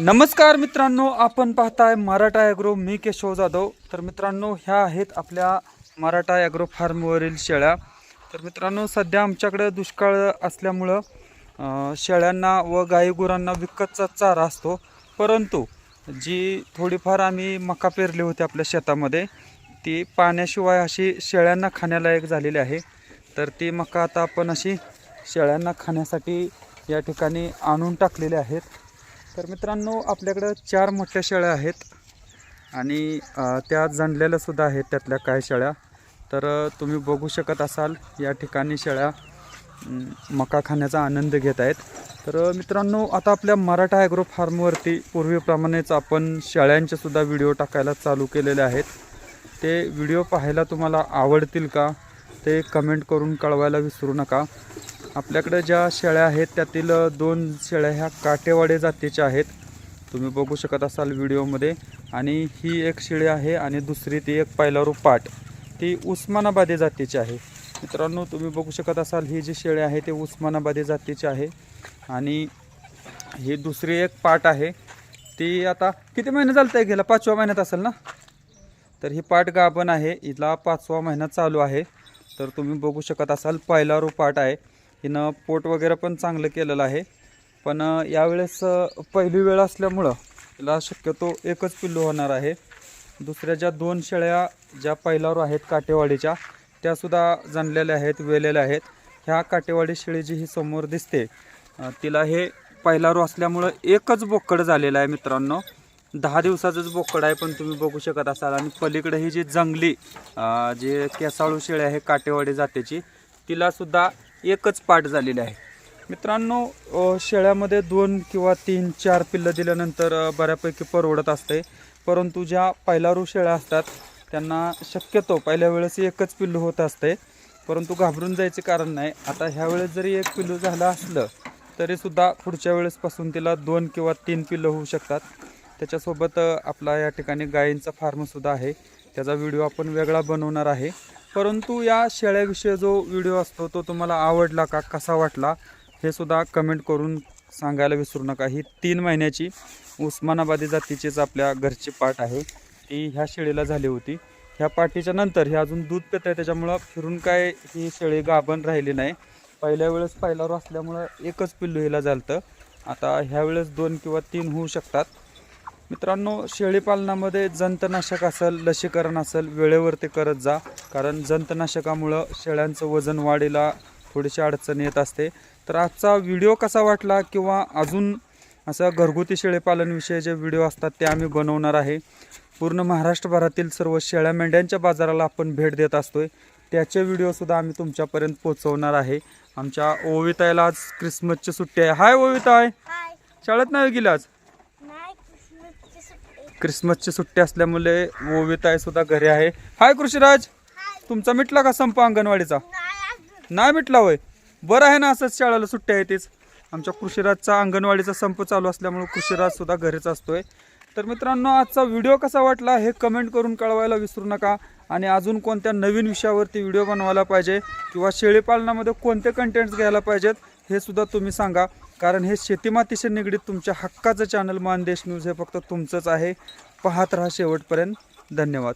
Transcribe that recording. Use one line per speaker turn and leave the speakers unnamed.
नमस्कार मित्रांनो आपण पाहताय मराठा ॲग्रो मी केशव जाधव. तर मित्रांनो ह्या आहेत आपल्या मराठा ॲग्रो फार्मवरील शेळ्या. तर मित्रांनो सध्या आमच्याकडे दुष्काळ असल्यामुळं शेळ्यांना व गाई गुरांना विकतचा चारा असतो. परंतु जी थोडीफार आम्ही मका पेरली होती आपल्या शेतामध्ये ती पाण्याशिवाय अशी शेळ्यांना खाण्यालायक झालेली आहे. तर ती मका आता आपण अशी शेळ्यांना खाण्यासाठी या ठिकाणी आणून टाकलेले आहेत. तर मित्रांनो आपल्याकडं चार मोठ्या शेळ्या आहेत. आणि त्या जणलेल्या सुद्धा आहेत त्यातल्या काही शेळ्या. तर तुम्ही बघू शकत असाल या ठिकाणी शेळ्या मका खाण्याचा आनंद घेत आहेत. तर मित्रांनो आता आपल्या मराठा ॲग्रो फार्मवरती पूर्वीप्रमाणेच आपण शेळ्यांचेसुद्धा व्हिडिओ टाकायला चालू केलेले आहेत. ते व्हिडिओ पाहायला तुम्हाला आवडतील का? ते कमेंट करून कळवायला विसरू नका. आपल्याकडे ज्या शेळ्या आहेत त्यातील दोन शेळ्या ह्या काटेवाडे जातीच्या आहेत. तुम्ही बघू शकत असाल व्हिडिओमध्ये. आणि ही एक शेळी आहे आणि दुसरी ती एक पायलारू पाट. ती उस्मानाबादी जातीची आहे. मित्रांनो तुम्ही बघू शकत असाल ही जी शेळी आहे ती उस्मानाबादी जातीची आहे. आणि ही दुसरी एक पाट आहे. ती आता किती महिने चालतंय गेला पाचव्या महिन्यात असेल ना? तर ही पाट गाभण आहे. हिला पाचवा महिना चालू आहे. तर तुम्ही बघू शकत असाल पायलारू पाट आहे. हिनं पोट वगैरे पण चांगलं केलेलं आहे. पण यावेळेस पहिली वेळ असल्यामुळं हिला शक्यतो एकच पिल्लू होणार आहे. दुसऱ्या ज्या दोन शेळ्या ज्या पहिल्यावर आहेत काटेवाडीच्या त्यासुद्धा जणलेल्या आहेत वेलेल्या आहेत. ह्या काटेवाडी शेळी जी ही समोर दिसते तिला हे पहिलारू असल्यामुळं एकच बोकड झालेलं आहे मित्रांनो. दहा दिवसाचंच बोकड आहे पण तुम्ही बघू शकत असाल. आणि पलीकडे ही जी जंगली जे केसाळू शेळी आहे काटेवाडी जातीची तिलासुद्धा एकच पाठ झालेली आहे. मित्रांनो शेळ्यामध्ये दोन किंवा तीन चार पिल्लं दिल्यानंतर बऱ्यापैकी परवडत असते. परंतु ज्या पहिलारू शेळ्या असतात त्यांना शक्यतो पहिल्या वेळेस एकच पिल्लू होत असते. परंतु घाबरून जायचे कारण नाही. आता ह्यावेळेस जरी एक पिल्लू झालं असलं तरीसुद्धा पुढच्या वेळेसपासून तिला दोन किंवा तीन पिल्लं होऊ शकतात. त्याच्यासोबत आपला या ठिकाणी गायींचा फार्मसुद्धा आहे. त्याचा व्हिडिओ आपण वेगळा बनवणार आहे. परंतु या शेळ्याविषयी जो व्हिडिओ असतो तो तुम्हाला आवडला का कसा वाटला हे सुद्धा कमेंट करून सांगायला विसरू नका. ही तीन महिन्याची उस्मानाबादी जातीचीच आपल्या घरची पाट आहे. ती ह्या शेळीला झाली होती. ह्या पाठीच्या नंतर हे अजून दूध पेत आहे त्याच्यामुळं फिरून काय ही शेळी गाभण राहिली नाही. पहिल्या वेळेस पहिल्यावर असल्यामुळं एकच पिल्लू हिला झालं आता ह्यावेळेस दोन किंवा तीन होऊ शकतात. मित्रांनो शेळीपालनामध्ये जंतनाशक असेल लसीकरण असेल वेळेवर ते करत जा. कारण जंतनाशकामुळं शेळ्यांचं वजन वाढीला थोडीशी अडचण येत असते. तर आजचा व्हिडिओ कसा वाटला किंवा अजून असं घरगुती शेळीपालनविषयी जे व्हिडिओ असतात ते आम्ही बनवणार आहे. पूर्ण महाराष्ट्रभरातील सर्व शेळ्या मेंढ्यांच्या बाजाराला आपण भेट देत असतोय. त्याचे व्हिडिओसुद्धा आम्ही तुमच्यापर्यंत पोहोचवणार आहे. आमच्या ओविताईला आज क्रिसमसची सुट्टी आहे. हाय ओविताय शाळेत नाही गेली आज?
क्रिसमसची सुट्टी
असल्यामुळे ओविताई सुद्धा घरी आहे. हाय कृषीराज तुमचा मिटला का संप अंगणवाडीचा?
नाही
नाही मिटला होय. बरं आहे ना असंच शाळेला सुट्टी आहे तीच. आमच्या कृषीराजचा अंगणवाडीचा संप चालू असल्यामुळे कृषीराज सुद्धा घरीच असतोय. तर मित्रांनो आजचा व्हिडिओ कसा वाटला हे कमेंट करून कळवायला विसरू नका आणि अजून कोणत्या नवीन विषयावरती व्हिडिओ बनवायला पाहिजे किंवा शेळीपालनामध्ये कोणते कंटेंट्स घ्यायला पाहिजेत हे सुद्धा तुम्ही सांगा. कारण हे शेतीमातीशी निगडीत तुमच्या हक्काचं चॅनल मानदेश न्यूज हे फक्त तुमचंच आहे. पाहत राहा शेवटपर्यंत. धन्यवाद.